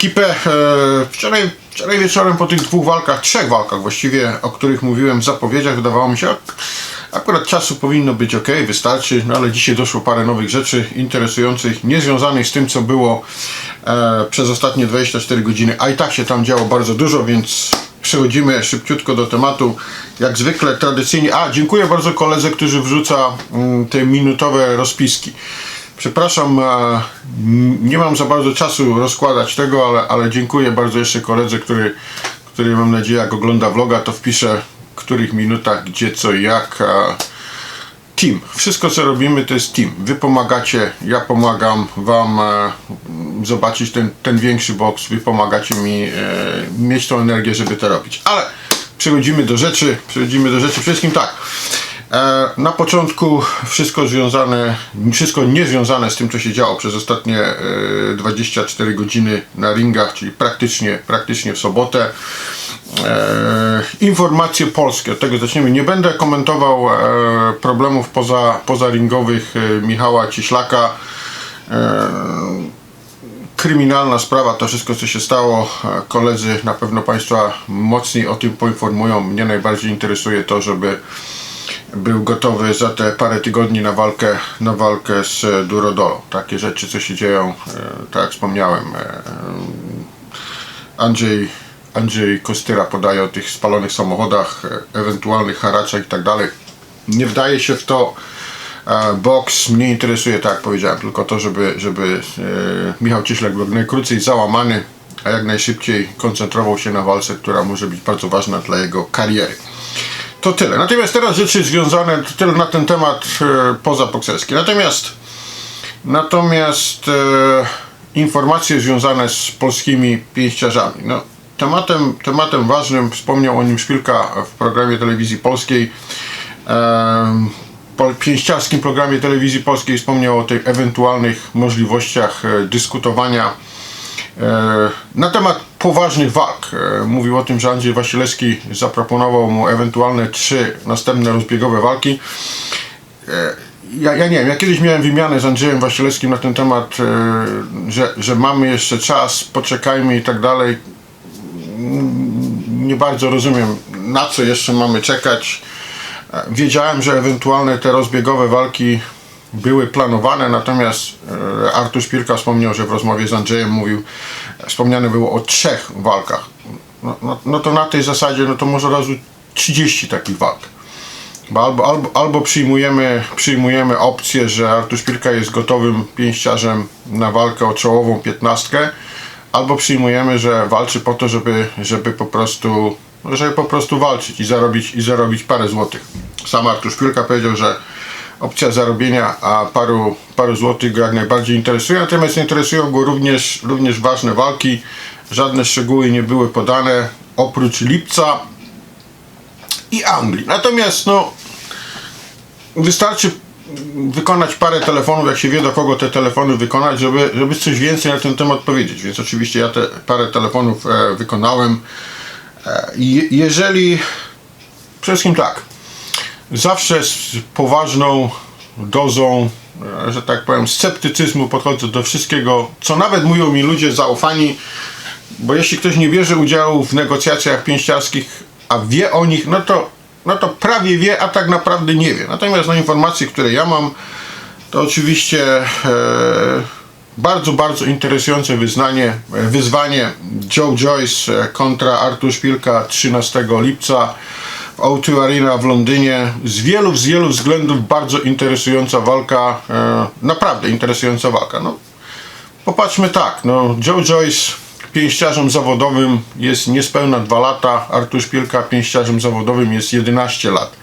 ekipę. E, wczoraj, wczoraj wieczorem po tych dwóch walkach, trzech walkach właściwie, o których mówiłem w zapowiedziach, wydawało mi się, ak- akurat czasu powinno być ok, wystarczy, no ale dzisiaj doszło parę nowych rzeczy interesujących, niezwiązanych z tym, co było e, przez ostatnie 24 godziny, a i tak się tam działo bardzo dużo, więc przechodzimy szybciutko do tematu. Jak zwykle, tradycyjnie. A, dziękuję bardzo koledze, który wrzuca mm, te minutowe rozpiski. Przepraszam, e, nie mam za bardzo czasu rozkładać tego, ale, ale dziękuję bardzo jeszcze koledze, który, który mam nadzieję, jak ogląda vloga, to wpisze w których minutach, gdzie, co, jak. e, Team. Wszystko co robimy to jest team. Wy pomagacie, ja pomagam wam e, zobaczyć ten, ten większy boks, wy pomagacie mi mieć tą energię, żeby to robić. Ale przechodzimy do rzeczy, przechodzimy do rzeczy. Wszystkim tak. E, na początku wszystko związane, wszystko niezwiązane z tym, co się działo przez ostatnie e, 24 godziny na ringach, czyli praktycznie, praktycznie w sobotę. E, informacje polskie, od tego zaczniemy. Nie będę komentował e, problemów poza, pozaringowych e, Michała Cieślaka. E, kryminalna sprawa, to wszystko co się stało. E, Koledzy na pewno Państwa mocniej o tym poinformują. Mnie najbardziej interesuje to, żeby był gotowy za te parę tygodni na walkę, na walkę z e, Durodolą. Takie rzeczy, co się dzieją, e, tak jak wspomniałem. e, Andrzej, Andrzej Kostyra podaje o tych spalonych samochodach, ewentualnych haraczach i tak dalej. Nie wdaje się w to. Boks mnie interesuje, tak jak powiedziałem, tylko to, żeby, żeby Michał Cieślak był najkrócej załamany, a jak najszybciej koncentrował się na walce, która może być bardzo ważna dla jego kariery. To tyle. Natomiast teraz rzeczy związane, to tyle na ten temat e, pozabokserski. Natomiast Natomiast e, informacje związane z polskimi pięściarzami. No, tematem, tematem ważnym, wspomniał o nim Szpilka w programie telewizji polskiej, e, po pięściarskim programie telewizji polskiej wspomniał o tych ewentualnych możliwościach e, dyskutowania na temat poważnych walk. E, Mówił o tym, że Andrzej Wasilewski zaproponował mu ewentualne trzy następne rozbiegowe walki ja, ja nie wiem, ja kiedyś miałem wymianę z Andrzejem Wasilewskim na ten temat, e, że, że mamy jeszcze czas, poczekajmy i tak dalej. Nie bardzo rozumiem, na co jeszcze mamy czekać. E, Wiedziałem, że ewentualne te rozbiegowe walki były planowane, natomiast e, Artur Szpilka wspomniał, że w rozmowie z Andrzejem mówił, wspomniane było o trzech walkach. No, no, no to na tej zasadzie, no to może razu 30 takich walk. Bo albo, albo, albo przyjmujemy, przyjmujemy opcję, że Artur Szpilka jest gotowym pięściarzem na walkę o czołową piętnastkę, albo przyjmujemy, że walczy po to, żeby, żeby po prostu żeby po prostu walczyć i zarobić, i zarobić parę złotych. Sam Artur Szpilka powiedział, że opcja zarobienia a paru, paru złotych go jak najbardziej interesuje, natomiast interesują go również, również ważne walki. Żadne szczegóły nie były podane, oprócz lipca i Anglii. Natomiast no, wystarczy wykonać parę telefonów, jak się wie do kogo te telefony wykonać, żeby, żeby coś więcej na ten temat powiedzieć. Więc oczywiście ja te parę telefonów e, wykonałem. E, jeżeli przede wszystkim tak, zawsze z poważną dozą, e, że tak powiem, sceptycyzmu podchodzę do wszystkiego, co nawet mówią mi ludzie zaufani, bo jeśli ktoś nie bierze udziału w negocjacjach pięściarskich, a wie o nich, no to, no to prawie wie, a tak naprawdę nie wie. Natomiast na informacje, które ja mam, to oczywiście e, bardzo, bardzo interesujące wyznanie, wyzwanie Joe Joyce e, kontra Artur Szpilka 13 lipca O2 Arena w Londynie. Z wielu, z wielu względów bardzo interesująca walka, e, naprawdę interesująca walka. No, Popatrzmy tak, no Joe Joyce pięściarzem zawodowym jest niespełna 2 lata, Artur Szpilka pięściarzem zawodowym jest 11 lat.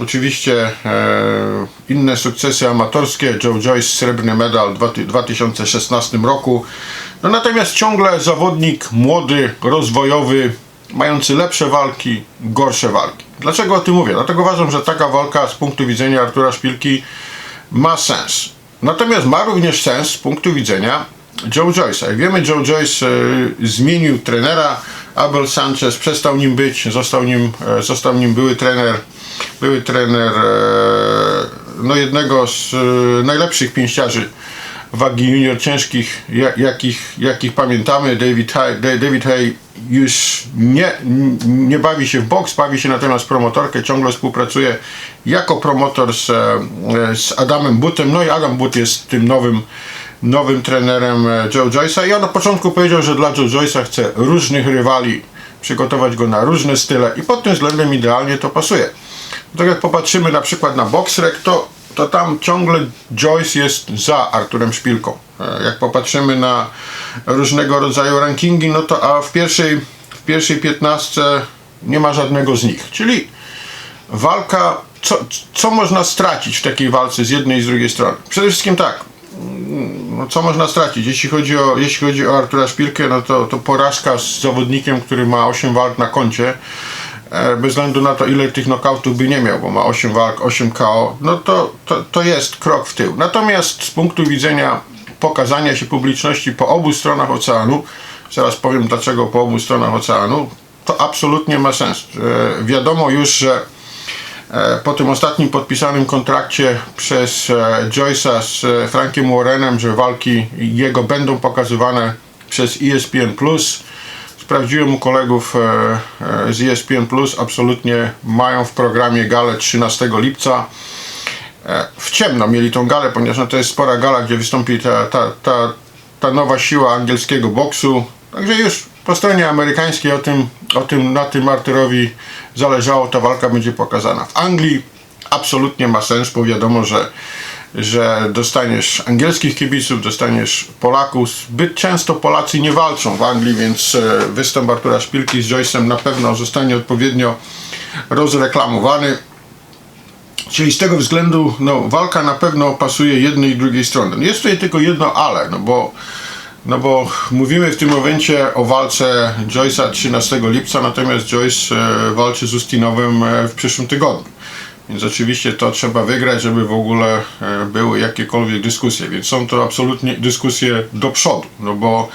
Oczywiście e, inne sukcesy amatorskie, Joe Joyce srebrny medal w 2016 roku. No natomiast ciągle zawodnik młody, rozwojowy, mający lepsze walki, gorsze walki. Dlaczego o tym mówię? Dlatego uważam, że taka walka z punktu widzenia Artura Szpilki ma sens. Natomiast ma również sens z punktu widzenia Joe Joyce'a. Jak wiemy, Joe Joyce e, zmienił trenera, Abel Sanchez przestał nim być, został nim, e, został nim były trener, były trener e, no jednego z e, najlepszych pięściarzy wagi junior ciężkich, ja- jakich, jakich pamiętamy. David Hay, Da- David Hay już nie, nie bawi się w boks, bawi się natomiast promotorkę, ciągle współpracuje jako promotor z, e, z Adamem Buttem. No i Adam Butt jest tym nowym, nowym trenerem e, Joe Joyce'a. I on na początku powiedział, że dla Joe Joyce'a chce różnych rywali, przygotować go na różne style i pod tym względem idealnie to pasuje. Tak jak popatrzymy na przykład na Boxrec, to, to tam ciągle Joyce jest za Arturem Szpilką. E, Jak popatrzymy na różnego rodzaju rankingi, no to a w pierwszej, w pierwszej 15 nie ma żadnego z nich. Czyli walka, co, co można stracić w takiej walce z jednej i z drugiej strony? Przede wszystkim tak, no, co można stracić? Jeśli chodzi o, jeśli chodzi o Artura Szpilkę, no to, to porażka z zawodnikiem, który ma 8 walk na koncie, bez względu na to, ile tych knockoutów by nie miał, bo ma 8 walk, 8 KO, no to, to, to jest krok w tył. Natomiast z punktu widzenia pokazania się publiczności po obu stronach oceanu, zaraz powiem dlaczego po obu stronach oceanu, to absolutnie ma sens. E, wiadomo już, że E, po tym ostatnim podpisanym kontrakcie przez e, Joyce'a z e, Frankiem Warrenem, że walki jego będą pokazywane przez E ESPN+. Sprawdziłem u kolegów e, e, z ESPN+, absolutnie mają w programie galę 13 lipca. E, W ciemno mieli tą galę, ponieważ no, to jest spora gala, gdzie wystąpi ta, ta, ta, ta nowa siła angielskiego boksu. Także już po stronie amerykańskiej o tym, o tym na tym Arturowi zależało, ta walka będzie pokazana. W Anglii absolutnie ma sens, bo wiadomo, że, że dostaniesz angielskich kibiców, dostaniesz Polaków. Zbyt często Polacy nie walczą w Anglii, więc e, występ Artura Szpilki z Joyce'em na pewno zostanie odpowiednio rozreklamowany. Czyli z tego względu no, walka na pewno pasuje jednej i drugiej strony. Jest tutaj tylko jedno ale, no bo, no bo mówimy w tym momencie o walce Joyce'a 13 lipca, natomiast Joyce e, walczy z Ustinowem e, w przyszłym tygodniu. Więc oczywiście to trzeba wygrać, żeby w ogóle e, były jakiekolwiek dyskusje. Więc są to absolutnie dyskusje do przodu. No bo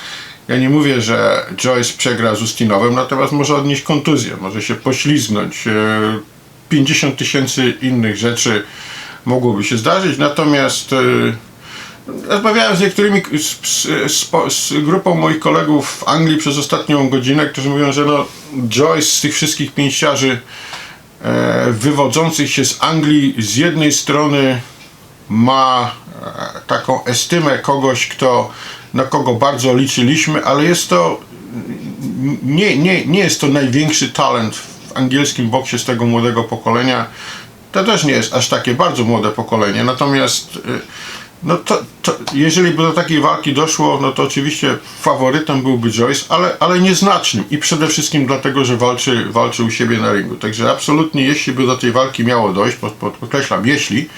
ja nie mówię, że Joyce przegra z Ustinowem, natomiast może odnieść kontuzję, może się poślizgnąć. e, 50 tysięcy innych rzeczy mogłoby się zdarzyć, natomiast e, rozmawiałem z niektórymi, z, z, z, grupą moich kolegów w Anglii przez ostatnią godzinę, którzy mówią, że no Joyce z tych wszystkich pięściarzy e, wywodzących się z Anglii z jednej strony ma e, taką estymę kogoś, kto, na kogo bardzo liczyliśmy, ale jest to nie, nie, nie jest to największy talent w angielskim boksie z tego młodego pokolenia. To też nie jest aż takie bardzo młode pokolenie, natomiast y, no to, to, jeżeli by do takiej walki doszło, no to oczywiście faworytem byłby Joyce, ale, ale nieznacznym i przede wszystkim dlatego, że walczy, walczy u siebie na ringu. Także absolutnie, jeśli by do tej walki miało dojść, pod, pod, podkreślam, jeśli,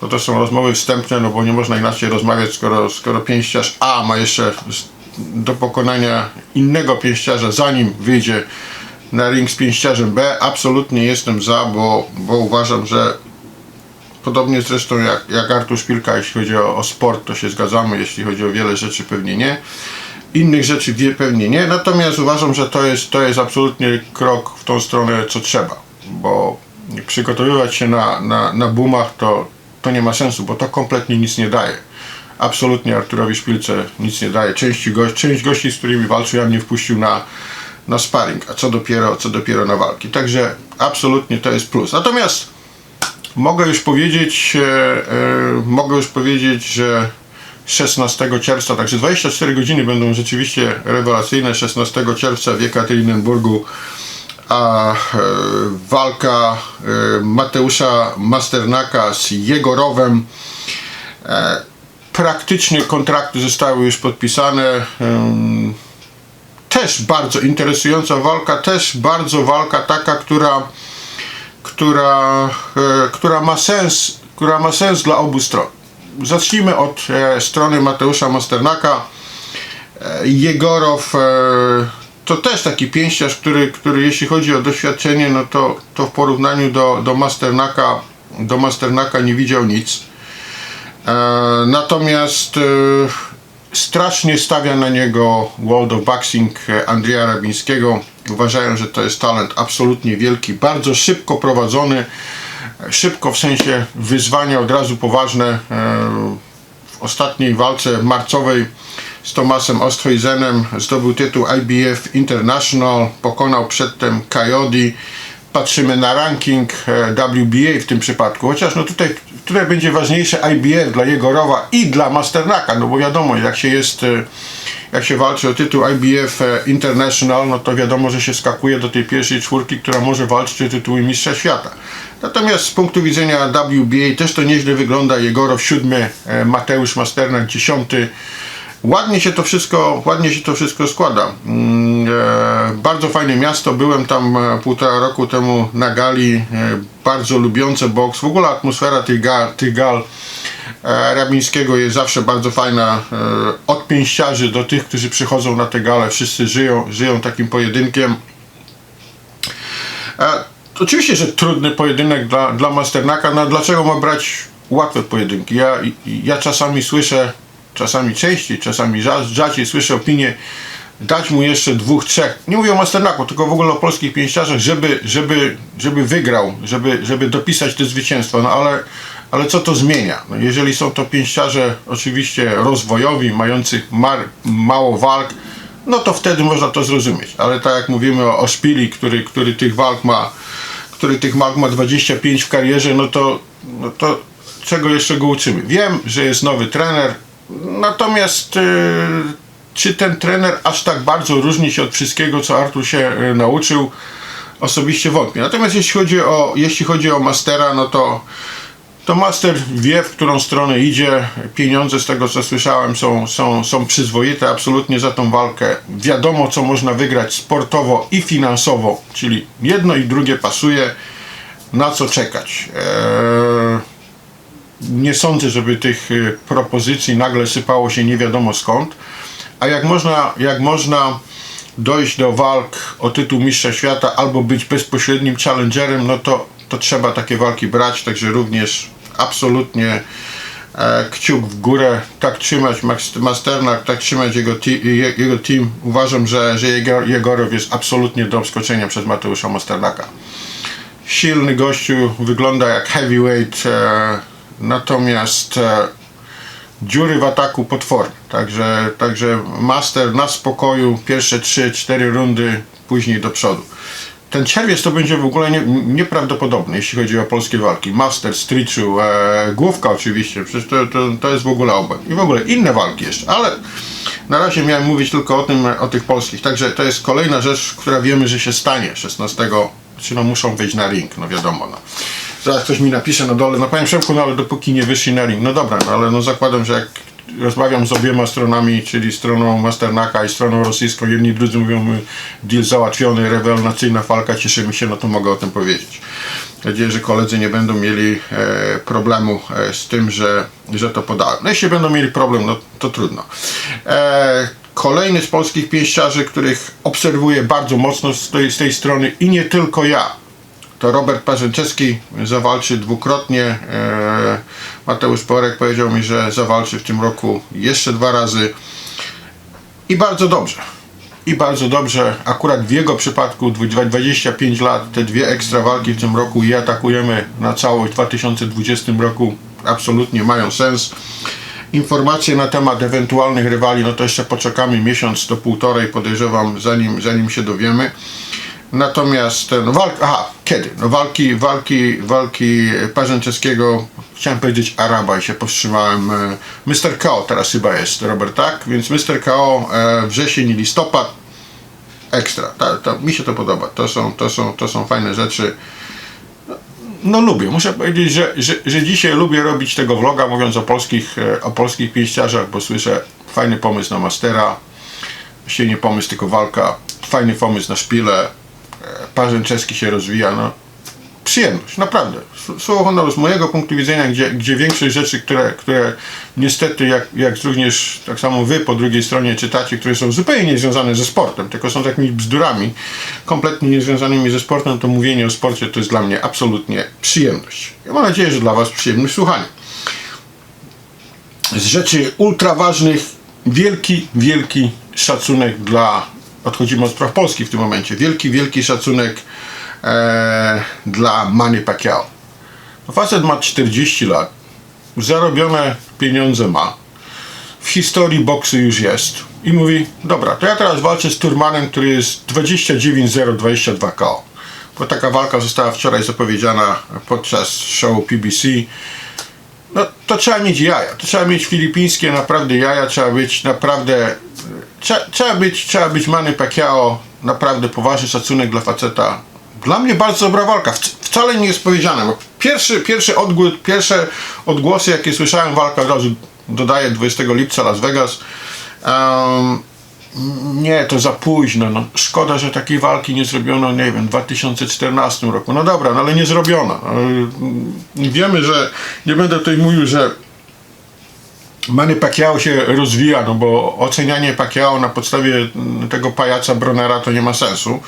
to to są rozmowy wstępne, no bo nie można inaczej rozmawiać, skoro, skoro pięściarz A ma jeszcze do pokonania innego pięściarza, zanim wyjdzie na ring z pięściarzem B. Absolutnie jestem za, bo, bo uważam, że Podobnie zresztą jak, jak Artur Szpilka, jeśli chodzi o, o sport, to się zgadzamy, jeśli chodzi o wiele rzeczy pewnie nie. Innych rzeczy pewnie nie, natomiast uważam, że to jest, to jest absolutnie krok w tą stronę, co trzeba, bo przygotowywać się na, na, na boomach to, to nie ma sensu, bo to kompletnie nic nie daje. Absolutnie Arturowi Szpilce nic nie daje. Części gości, część gości, z którymi walczył, ja nie wpuścił na, na sparring, a co dopiero, co dopiero na walki. Także absolutnie to jest plus. Natomiast Mogę już powiedzieć, e, e, mogę już powiedzieć, że 16 czerwca, także 24 godziny będą rzeczywiście rewelacyjne. 16 czerwca w Jekaterinburgu a e, walka Mateusza Masternaka z Jegorowem. Praktycznie kontrakty zostały już podpisane. Też bardzo interesująca walka, też bardzo walka taka, która która, e, która ma sens, która ma sens dla obu stron. Zacznijmy od e, strony Mateusza Masternaka. E, Jegorow to też taki pięściarz, który, który jeśli chodzi o doświadczenie, no to, to w porównaniu do, do Masternaka do Masternaka nie widział nic. Natomiast strasznie stawia na niego World of Boxing Andrzeja Rabińskiego. Uważają, że to jest talent absolutnie wielki, bardzo szybko prowadzony, szybko w sensie wyzwania od razu poważne. e, W ostatniej walce marcowej z Tomasem Osthuizenem zdobył tytuł IBF International, pokonał przedtem Coyote. Patrzymy na ranking e, WBA w tym przypadku, chociaż no tutaj, tutaj będzie ważniejsze IBF dla Jegorowa i dla Masternaka, no bo wiadomo, jak się jest, e, jak się walczy o tytuł IBF e, International, no to wiadomo, że się skakuje do tej pierwszej czwórki, która może walczyć o tytuły mistrza świata. Natomiast z punktu widzenia WBA też to nieźle wygląda. Jegorow siódmy, e, Mateusz Masternak dziesiąty. Ładnie się to wszystko, ładnie się to wszystko składa. Mm, e, bardzo fajne miasto. Byłem tam półtora roku temu na gali. Bardzo lubiące boks. W ogóle atmosfera tych gal, tych gal Rabińskiego jest zawsze bardzo fajna. E, od pięściarzy do tych, którzy przychodzą na te gale. Wszyscy żyją, żyją takim pojedynkiem. E, oczywiście, że trudny pojedynek dla, dla Masternaka, no dlaczego ma brać łatwe pojedynki? Ja, ja czasami słyszę, czasami częściej, czasami rza- rzadziej słyszę opinię, dać mu jeszcze dwóch, trzech, nie mówię o Masternaku, tylko w ogóle o polskich pięściarzach, żeby, żeby, żeby wygrał, żeby, żeby dopisać to zwycięstwo, no ale, ale co to zmienia? No jeżeli są to pięściarze oczywiście rozwojowi, mający mar, mało walk, no to wtedy można to zrozumieć. Ale tak jak mówimy o, o Szpili, który, który tych walk ma, który tych walk ma 25 w karierze, no to, no to czego jeszcze go uczymy? Wiem, że jest nowy trener, natomiast yy, czy ten trener aż tak bardzo różni się od wszystkiego, co Artur się yy, nauczył? Osobiście wątpię. Natomiast jeśli chodzi o, jeśli chodzi o Mastera, no to to Master wie, w którą stronę idzie. Pieniądze, z tego co słyszałem, są, są, są przyzwoite absolutnie za tą walkę. Wiadomo, co można wygrać sportowo i finansowo, czyli jedno i drugie pasuje. Na co czekać? Eee, nie sądzę, żeby tych y, propozycji nagle sypało się nie wiadomo skąd. A jak można, jak można dojść do walk o tytuł mistrza świata albo być bezpośrednim challengerem, no to, to trzeba takie walki brać, także również absolutnie e, kciuk w górę, tak trzymać Max- Masternak, tak trzymać jego, jego team. Uważam, że, że Jegor, Jegorow jest absolutnie do obskoczenia przez Mateusza Masternaka. Silny gościu, wygląda jak heavyweight, e, natomiast e, dziury w ataku potworne. Także, także Master na spokoju, pierwsze 3-4 rundy, później do przodu. Ten czerwiec to będzie w ogóle nie, nieprawdopodobny, jeśli chodzi o polskie walki. Master, Stritchu, e, Główka oczywiście, przecież to, to, to jest w ogóle obok. I w ogóle inne walki jeszcze, ale na razie miałem mówić tylko o tym, o tych polskich. Także to jest kolejna rzecz, która wiemy, że się stanie 16, czy no muszą wyjść na ring, no wiadomo. No. Zaraz ktoś mi napisze na dole, no panie Przemku, no ale dopóki nie wyszli na ring, no dobra, no ale no zakładam, że jak rozmawiam z obiema stronami, czyli stroną Masternaka i stroną rosyjską, jedni drudzy mówią, deal załatwiony, rewelacyjna walka, cieszymy się, no to mogę o tym powiedzieć. Mam nadzieję, że koledzy nie będą mieli e, problemu e, z tym, że, że to podałem. No jeśli będą mieli problem, no to trudno. E, kolejny z polskich pięściarzy, których obserwuję bardzo mocno z tej, z tej strony i nie tylko ja, to Robert Parzęczewski zawalczy dwukrotnie. E, Mateusz Porek powiedział mi, że zawalczy w tym roku jeszcze dwa razy. I bardzo dobrze. I bardzo dobrze. Akurat w jego przypadku dwu- 25 lat, te dwie ekstra walki w tym roku i atakujemy na całość w 2020 roku absolutnie mają sens. Informacje na temat ewentualnych rywali, no to jeszcze poczekamy miesiąc do półtorej, podejrzewam, zanim, zanim się dowiemy. Natomiast e, no walk, aha, kiedy? No walki, walki, walki Parzęczewskiego, chciałem powiedzieć Araba i się powstrzymałem. e, Mr. KO teraz chyba jest, Robert, tak? Więc Mr. KO e, wrzesień listopad, ekstra. Ta, ta, mi się to podoba. To są, to są, to są fajne rzeczy. No lubię, muszę powiedzieć, że, że, że dzisiaj lubię robić tego vloga, mówiąc o polskich, o polskich pięściarzach, bo słyszę fajny pomysł na Mastera, właściwie nie pomysł, tylko walka, fajny pomysł na szpilę, Parzęczewski się rozwija, no przyjemność, naprawdę. Słowo honoru z mojego punktu widzenia, gdzie, gdzie większość rzeczy, które, które niestety, jak, jak również tak samo wy po drugiej stronie czytacie, które są zupełnie niezwiązane ze sportem, tylko są takimi bzdurami, kompletnie niezwiązanymi ze sportem, to mówienie o sporcie to jest dla mnie absolutnie przyjemność. Ja mam nadzieję, że dla was przyjemność słuchania. Z rzeczy ultra ważnych, wielki, wielki szacunek dla, odchodzimy od spraw polskich w tym momencie, wielki, wielki szacunek e, dla Manny Pacquiao. No facet ma 40 lat, zarobione pieniądze ma, w historii boksu już jest. I mówi, dobra, to ja teraz walczę z Turmanem, który jest 29-0-22 KO. Bo taka walka została wczoraj zapowiedziana podczas show PBC. No to trzeba mieć jaja. To trzeba mieć filipińskie naprawdę jaja, trzeba być naprawdę. Trzeba, trzeba być, trzeba być Manny Pacquiao, naprawdę poważny szacunek dla faceta. Dla mnie bardzo dobra walka. Wc- Wcale nie jest powiedziane. Bo pierwszy, pierwszy odgłos, pierwsze odgłosy, jakie słyszałem, walka od razu dodaję 20 lipca Las Vegas. Um, nie, to za późno. No, szkoda, że takiej walki nie zrobiono, nie wiem, w 2014 roku. No dobra, no ale nie zrobiono. No, wiemy, że nie będę tutaj mówił, że Manny Pacquiao się rozwija, no bo ocenianie Pacquiao na podstawie mm, tego pajaca Bronera to nie ma sensu.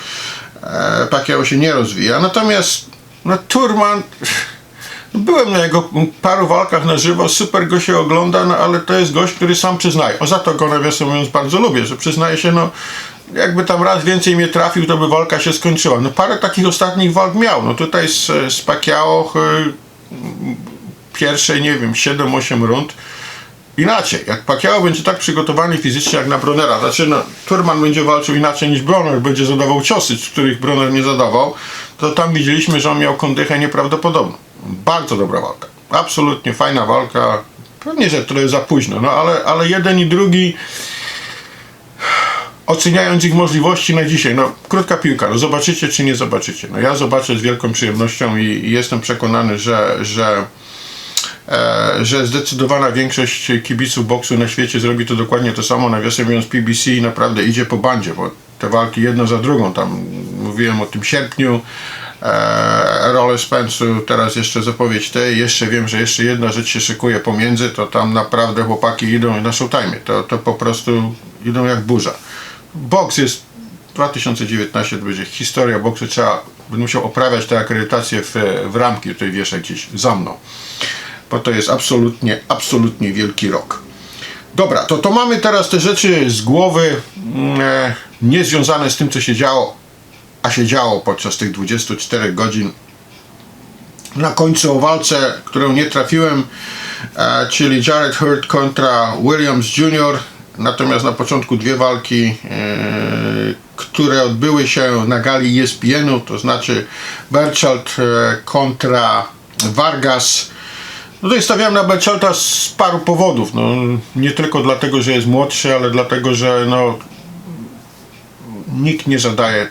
E, Pacquiao się nie rozwija. Natomiast no, Turman, no, byłem na jego paru walkach na żywo, super go się ogląda, no, ale to jest gość, który sam przyznaje. O za to go nawiasem mówiąc bardzo lubię, że przyznaje się, no jakby tam raz więcej mnie trafił, to by walka się skończyła. No parę takich ostatnich walk miał. No tutaj z, z Pacquiao y, pierwsze, nie wiem, 7-8 rund inaczej. Jak Pacquiao będzie tak przygotowany fizycznie jak na Bronera, znaczy no, Turman będzie walczył inaczej niż Broner, będzie zadawał ciosy, których Broner nie zadawał, to tam widzieliśmy, że on miał kondychę nieprawdopodobną. Bardzo dobra walka. Absolutnie fajna walka. Pewnie, że trochę za późno, no ale, ale jeden i drugi oceniając ich możliwości na dzisiaj, no krótka piłka, no zobaczycie czy nie zobaczycie. No ja zobaczę z wielką przyjemnością i, i jestem przekonany, że, że że zdecydowana większość kibiców boksu na świecie zrobi to dokładnie to samo. Nawiasem mówiąc, PBC naprawdę idzie po bandzie, bo te walki jedna za drugą, tam mówiłem o tym sierpniu, e, Role Spence'u, teraz jeszcze zapowiedź tej, jeszcze wiem, że jeszcze jedna rzecz się szykuje pomiędzy, to tam naprawdę chłopaki idą na showtime, to, to po prostu idą jak burza. Boks jest 2019 to będzie historia boksu, trzeba, będę musiał oprawiać te akredytacje w, w ramki, tutaj wieszać gdzieś za mną bo to jest absolutnie, absolutnie wielki rok. Dobra, to, to mamy teraz te rzeczy z głowy mm, e, niezwiązane z tym, co się działo, a się działo podczas tych 24 godzin. Na końcu o walce, którą nie trafiłem, e, czyli Jared Hurt kontra Williams Jr. Natomiast na początku dwie walki, e, które odbyły się na gali ESPN-u, to znaczy Berchelt e, kontra Vargas. No tutaj stawiałem na Beczelta z paru powodów. No, nie tylko dlatego, że jest młodszy, ale dlatego, że no, nikt nie zadaje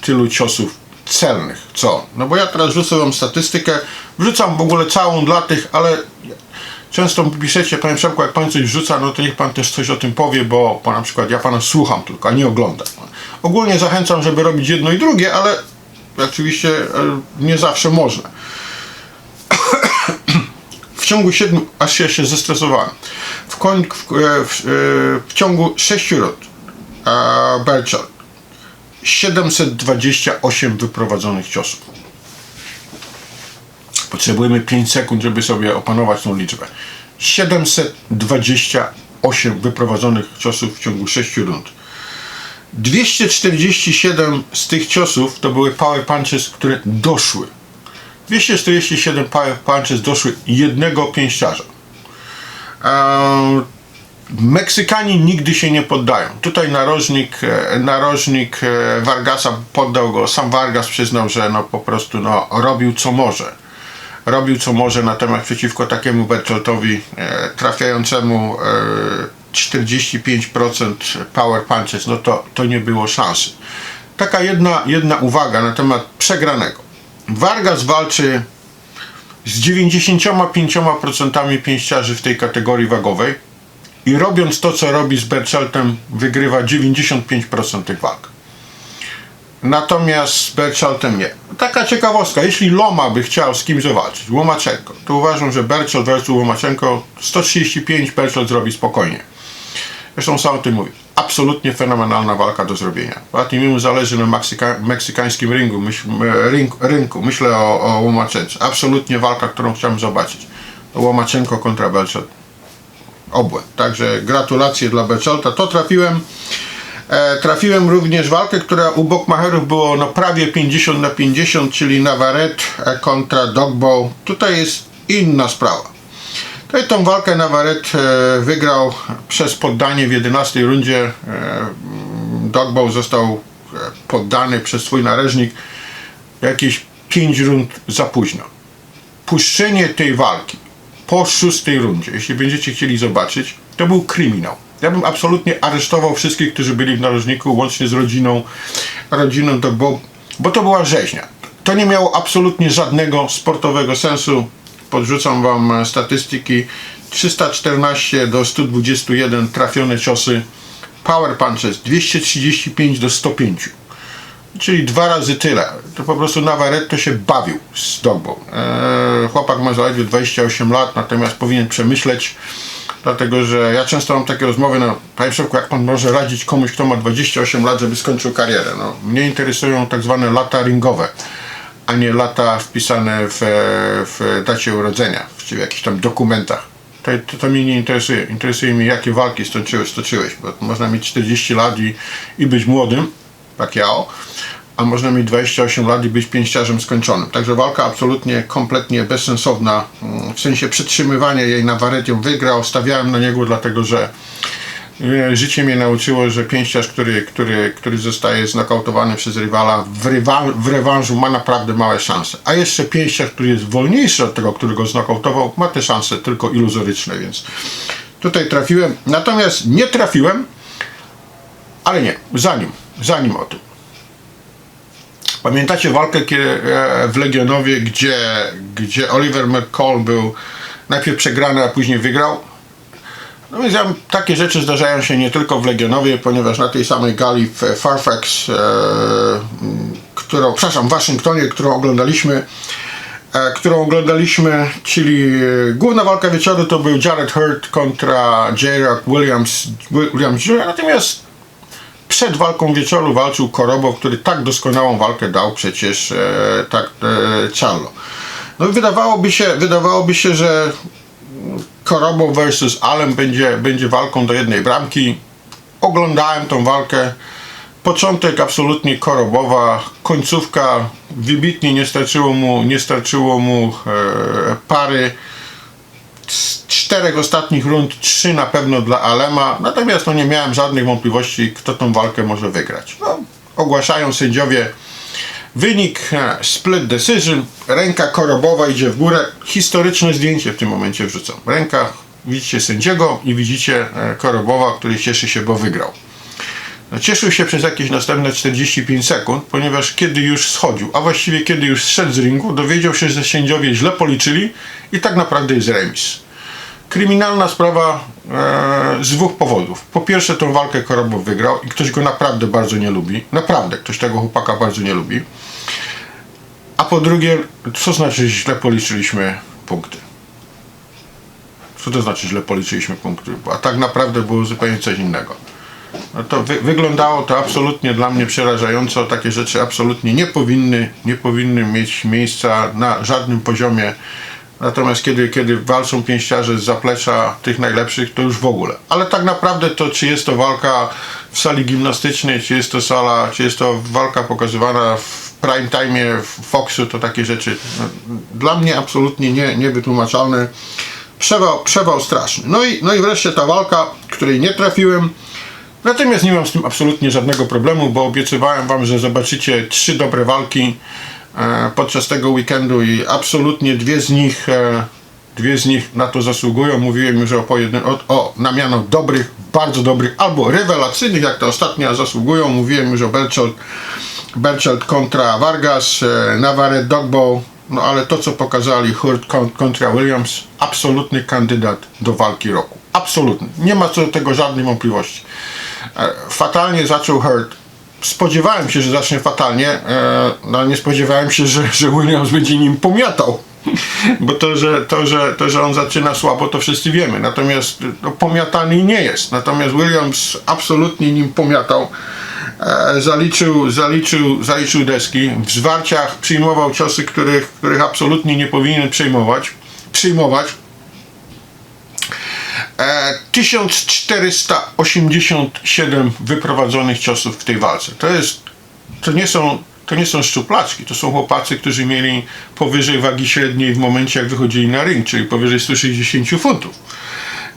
tylu ciosów celnych, co? No bo ja teraz rzucę wam statystykę, wrzucam w ogóle całą dla tych, ale często piszecie, panie Przemku, jak pan coś wrzuca, no to niech pan też coś o tym powie, bo, bo na przykład ja pana słucham tylko, a nie oglądam. Ogólnie zachęcam, żeby robić jedno i drugie, ale oczywiście e, nie zawsze można w ciągu 7, aż ja się zestresowałem, w, koń, w, w, w, w ciągu 6 rund e, Berchel 728 wyprowadzonych ciosów. Potrzebujemy 5 sekund, żeby sobie opanować tą liczbę. 728 wyprowadzonych ciosów w ciągu 6 rund. 247 z tych ciosów to były power punches, które doszły 247 power punches doszły jednego pięściarza. Eee, Meksykanie nigdy się nie poddają. Tutaj narożnik, e, narożnik e, Vargasa poddał go. Sam Vargas przyznał, że no po prostu no, robił co może. Robił co może, natomiast przeciwko takiemu Bertoltowi e, trafiającemu e, 45% power punches, no to, to nie było szansy. Taka jedna, jedna uwaga na temat przegranego. Vargas walczy z 95% pięściarzy w tej kategorii wagowej i robiąc to, co robi z Berczeltem, wygrywa 95% tych walk. Natomiast z Berczeltem nie. Taka ciekawostka, jeśli Loma by chciał z kimś zawalczyć, Łomaczenko, to uważam, że Berczelt versus Łomaczenko 135 Berczelt zrobi spokojnie. Zresztą sam o tym. Absolutnie fenomenalna walka do zrobienia. Poza mu zależy na meksyka, meksykańskim ringu, myśl, rynku, rynku. Myślę o, o Łomaczence. Absolutnie walka, którą chciałem zobaczyć. Łomaczenko kontra Belczet. Obłęd. Także gratulacje dla Belczelta. To trafiłem. E, trafiłem również walkę, która u Bokmacherów było no, prawie 50 na 50, czyli Navarrete kontra Dogbow. Tutaj jest inna sprawa. No i tą walkę Navarrete e, wygrał przez poddanie w 11 rundzie. E, Dogbow został e, poddany przez swój nareżnik jakieś 5 rund za późno. Puszczenie tej walki po szóstej rundzie, jeśli będziecie chcieli zobaczyć, to był kryminał. Ja bym absolutnie aresztował wszystkich, którzy byli w narożniku, łącznie z rodziną, rodziną Dogbow, bo to była rzeźnia. To nie miało absolutnie żadnego sportowego sensu. Podrzucam wam e, statystyki. 314 do 121 trafione ciosy. Power punches 235 do 105. Czyli dwa razy tyle. To po prostu Navarrete się bawił z Dogbą. Eee, chłopak ma zaledwie 28 lat, natomiast powinien przemyśleć, dlatego że ja często mam takie rozmowy, no panie Szewku, jak pan może radzić komuś, kto ma 28 lat, żeby skończył karierę? No, mnie interesują tak zwane lata ringowe, a nie lata wpisane w, w dacie urodzenia, w jakichś tam dokumentach. To, to, to mnie nie interesuje. Interesuje mnie, jakie walki stoczyłeś, stoczyłeś bo można mieć 40 lat i, i być młodym, Pacquiao, a można mieć 28 lat i być pięściarzem skończonym. Także walka absolutnie, kompletnie bezsensowna. mm, W sensie przytrzymywania jej na Waretią wygrał. Stawiałem na niego, dlatego że życie mnie nauczyło, że pięściarz, który, który, który zostaje znokautowany przez rywala w, rywa, w rewanżu ma naprawdę małe szanse. A jeszcze pięściarz, który jest wolniejszy od tego, który go znokautował, ma te szanse tylko iluzoryczne, więc tutaj trafiłem. Natomiast nie trafiłem, ale nie, zanim, zanim o tym. Pamiętacie walkę e, w Legionowie, gdzie, gdzie Oliver McCall był najpierw przegrany, a później wygrał? No więc ja, takie rzeczy zdarzają się nie tylko w Legionowie, ponieważ na tej samej gali w Fairfax, e, którą, przepraszam, w Waszyngtonie, którą oglądaliśmy, e, którą oglądaliśmy, czyli e, główna walka wieczoru to był Jared Hurt kontra J-Rock Williams, Williams Jr., natomiast przed walką wieczoru walczył Korobow, który tak doskonałą walkę dał przecież e, tak e, Charlo. No wydawałoby się, wydawałoby się, że Korobow versus Allen będzie, będzie walką do jednej bramki. Oglądałem tą walkę. Początek absolutnie Korobowa, końcówka wybitnie nie starczyło mu, nie starczyło mu e, pary z czterech ostatnich rund, trzy na pewno dla Alema, natomiast no, nie miałem żadnych wątpliwości, kto tą walkę może wygrać. No, ogłaszają sędziowie wynik e, split decision, ręka korobowa idzie w górę, historyczne zdjęcie w tym momencie wrzucam. Ręka, widzicie sędziego i widzicie e, korobowa, który cieszy się, bo wygrał. No, Cieszył się przez jakieś następne 45 sekund, ponieważ kiedy już schodził, a właściwie kiedy już zszedł z ringu, dowiedział się, że sędziowie źle policzyli i tak naprawdę jest remis. Kryminalna sprawa e, z dwóch powodów. Po pierwsze, tą walkę Korobow wygrał i ktoś go naprawdę bardzo nie lubi. Naprawdę, ktoś tego chłopaka bardzo nie lubi. A po drugie, co znaczy źle policzyliśmy punkty? Co to znaczy źle policzyliśmy punkty? A tak naprawdę było zupełnie coś innego. No to wy, wyglądało to absolutnie dla mnie przerażająco. Takie rzeczy absolutnie nie powinny, nie powinny mieć miejsca na żadnym poziomie. Natomiast kiedy, kiedy walczą pięściarze z zaplecza tych najlepszych, to już w ogóle. Ale tak naprawdę to, czy jest to walka w sali gimnastycznej, czy jest to sala, czy jest to walka pokazywana w prime time Foxu, to takie rzeczy no, dla mnie absolutnie nie, niewytłumaczalne. Przewał, przewał straszny. No i, no i wreszcie ta walka, której nie trafiłem. Natomiast nie mam z tym absolutnie żadnego problemu, bo obiecywałem wam, że zobaczycie trzy dobre walki podczas tego weekendu i absolutnie dwie z nich e, dwie z nich na to zasługują. Mówiłem już o, pojedyn- o, o dobrych, bardzo dobrych albo rewelacyjnych, jak te ostatnie zasługują. Mówiłem już o Berchelt, Berchelt kontra Vargas, e, Navarrete Dogbow, no ale to co pokazali Hurt kon- kontra Williams, absolutny kandydat do walki roku. Absolutny. Nie ma co do tego żadnej wątpliwości. E, Fatalnie zaczął Hurt. Spodziewałem się, że zacznie fatalnie, e, no nie spodziewałem się, że, że Williams będzie nim pomiatał. Bo to że, to, że, to, że on zaczyna słabo, to wszyscy wiemy. Natomiast no, pomiatany nie jest. Natomiast Williams absolutnie nim pomiatał. E, zaliczył, zaliczył, zaliczył deski. W zwarciach przyjmował ciosy, których, których absolutnie nie powinien przyjmować. Przyjmować. E, 1487 wyprowadzonych ciosów w tej walce. To jest, to nie są to nie są szczuplaczki, to są chłopacy, którzy mieli powyżej wagi średniej w momencie, jak wychodzili na ring, czyli powyżej 160 funtów.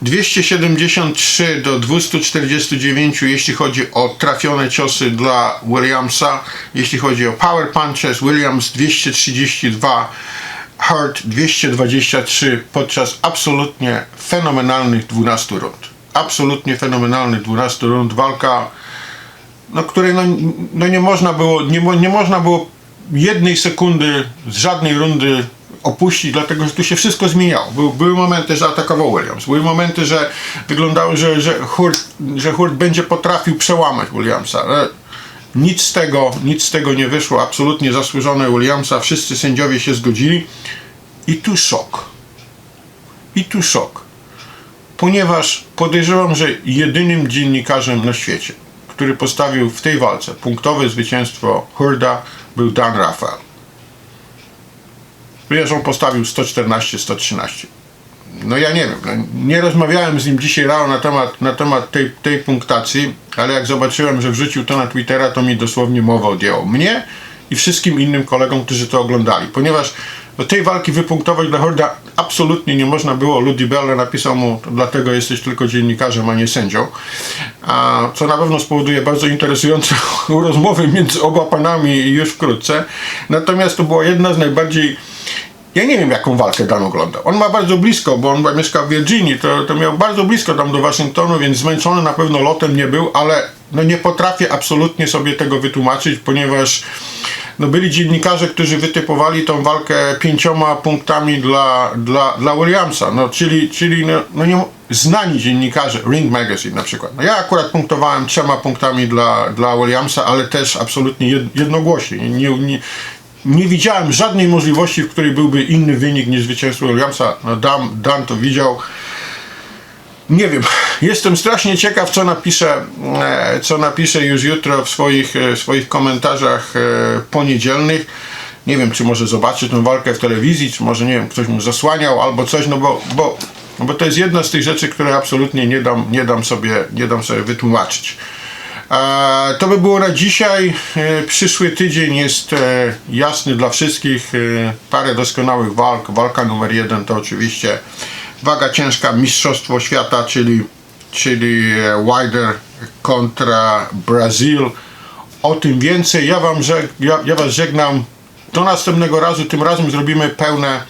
273 do 249, jeśli chodzi o trafione ciosy dla Williamsa, jeśli chodzi o power punches, Williams 232, Hurt 223 podczas absolutnie fenomenalnych 12 rund. Absolutnie fenomenalnych 12 rund. Walka, no, której no, no nie można było, nie, nie można było jednej sekundy z żadnej rundy opuścić, dlatego że tu się wszystko zmieniało. Był, były momenty, że atakował Williams, były momenty, że wyglądało, że, że, Hurt, że Hurt będzie potrafił przełamać Williamsa. Nic z tego, nic z tego nie wyszło, absolutnie zasłużone Williamsa, wszyscy sędziowie się zgodzili i tu szok. I tu szok. Ponieważ podejrzewam, że jedynym dziennikarzem na świecie, który postawił w tej walce punktowe zwycięstwo Hurda był Dan Rafael. Wiesz, on postawił 114-113. No ja nie wiem, no, nie rozmawiałem z nim dzisiaj rano na temat, na temat tej, tej punktacji, ale jak zobaczyłem, że wrzucił to na Twittera, to mi dosłownie mowa odjęło. Mnie i wszystkim innym kolegom, którzy to oglądali, ponieważ do tej walki wypunktować dla Horda absolutnie nie można było. Ludi Bell napisał mu, dlatego jesteś tylko dziennikarzem, a nie sędzią. A, co na pewno spowoduje bardzo interesujące rozmowy między oba panami już wkrótce. Natomiast to była jedna z najbardziej ja nie wiem, jaką walkę Dan oglądał. On ma bardzo blisko, bo on mieszka w Virginii, to, to miał bardzo blisko tam do Waszyngtonu, więc zmęczony na pewno lotem nie był, ale no nie potrafię absolutnie sobie tego wytłumaczyć, ponieważ no byli dziennikarze, którzy wytypowali tą walkę pięcioma punktami dla, dla, dla Williamsa, no czyli, czyli no, no nie, znani dziennikarze, Ring Magazine na przykład. No ja akurat punktowałem trzema punktami dla, dla Williamsa, ale też absolutnie jed, jednogłośnie. Nie, nie, nie widziałem żadnej możliwości, w której byłby inny wynik niż zwycięstwo Williamsa. No Dan, Dan to widział. Nie wiem, jestem strasznie ciekaw, co napisze, e, co napisze już jutro w swoich, e, swoich komentarzach e, poniedzielnych. Nie wiem, czy może zobaczy tę walkę w telewizji, czy może, nie wiem, ktoś mu zasłaniał albo coś, no bo, bo, bo to jest jedna z tych rzeczy, które absolutnie nie dam, nie dam, sobie, nie dam sobie wytłumaczyć. To by było na dzisiaj. E, Przyszły tydzień jest e, jasny dla wszystkich. E, Parę doskonałych walk. Walka numer jeden to oczywiście waga ciężka Mistrzostwo Świata, czyli, czyli Wilder kontra Brazil. O tym więcej. Ja, wam żeg- ja, ja Was żegnam. Do następnego razu. Tym razem zrobimy pełne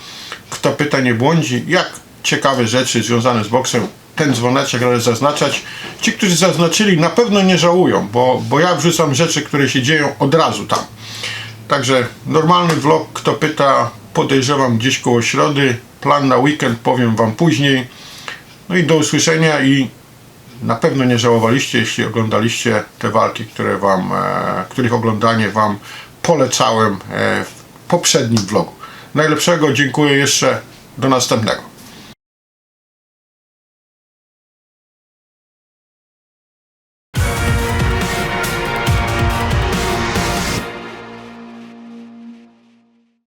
Kto pyta nie błądzi. Jak ciekawe rzeczy związane z boksem ten dzwoneczek należy zaznaczać. Ci, którzy zaznaczyli, na pewno nie żałują, bo, bo ja wrzucam rzeczy, które się dzieją od razu tam. Także normalny vlog, kto pyta, podejrzewam gdzieś koło środy. Plan na weekend powiem Wam później. No i do usłyszenia i na pewno nie żałowaliście, jeśli oglądaliście te walki, które wam, e, których oglądanie Wam polecałem e, w poprzednim vlogu. Najlepszego, dziękuję jeszcze, do następnego.